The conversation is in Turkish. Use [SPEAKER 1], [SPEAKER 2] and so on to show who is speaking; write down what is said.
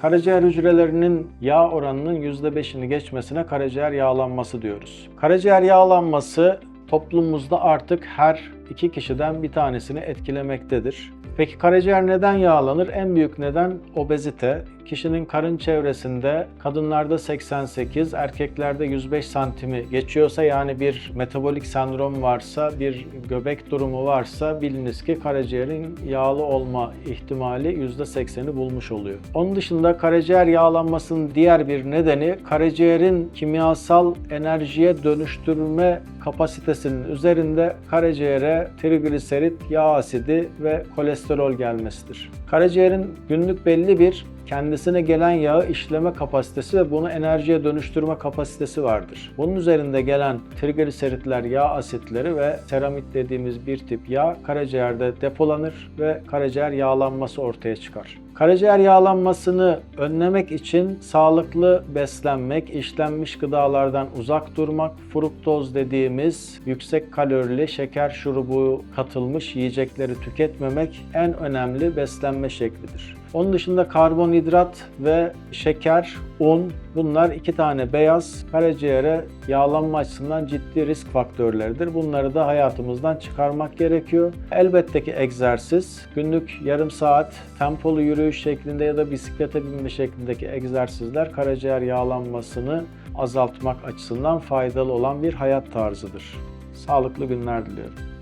[SPEAKER 1] Karaciğer hücrelerinin yağ oranının %5'ini geçmesine karaciğer yağlanması diyoruz. Karaciğer yağlanması toplumumuzda artık her iki kişiden bir tanesini etkilemektedir. Peki karaciğer neden yağlanır? En büyük neden obezite. Kişinin karın çevresinde kadınlarda 88, erkeklerde 105 santimi geçiyorsa yani bir metabolik sendrom varsa, bir göbek durumu varsa biliniz ki karaciğerin yağlı olma ihtimali %80'i bulmuş oluyor. Onun dışında karaciğer yağlanmasının diğer bir nedeni karaciğerin kimyasal enerjiye dönüştürme kapasitesinin üzerinde karaciğere trigliserit, yağ asidi ve kolesterol gelmesidir. Karaciğerin günlük belli bir kendisine gelen yağı işleme kapasitesi ve bunu enerjiye dönüştürme kapasitesi vardır. Bunun üzerinde gelen trigliseritler, yağ asitleri ve seramit dediğimiz bir tip yağ karaciğerde depolanır ve karaciğer yağlanması ortaya çıkar. Karaciğer yağlanmasını önlemek için sağlıklı beslenmek, işlenmiş gıdalardan uzak durmak, fruktoz dediğimiz yüksek kalorili şeker şurubu katılmış yiyecekleri tüketmemek en önemli beslenme şeklidir. Onun dışında karbonhidrat ve şeker, un bunlar iki tane beyaz karaciğere yağlanma açısından ciddi risk faktörleridir. Bunları da hayatımızdan çıkarmak gerekiyor. Elbette ki egzersiz, günlük yarım saat tempolu yürüyüş şeklinde ya da bisiklete binme şeklindeki egzersizler karaciğer yağlanmasını azaltmak açısından faydalı olan bir hayat tarzıdır. Sağlıklı günler diliyorum.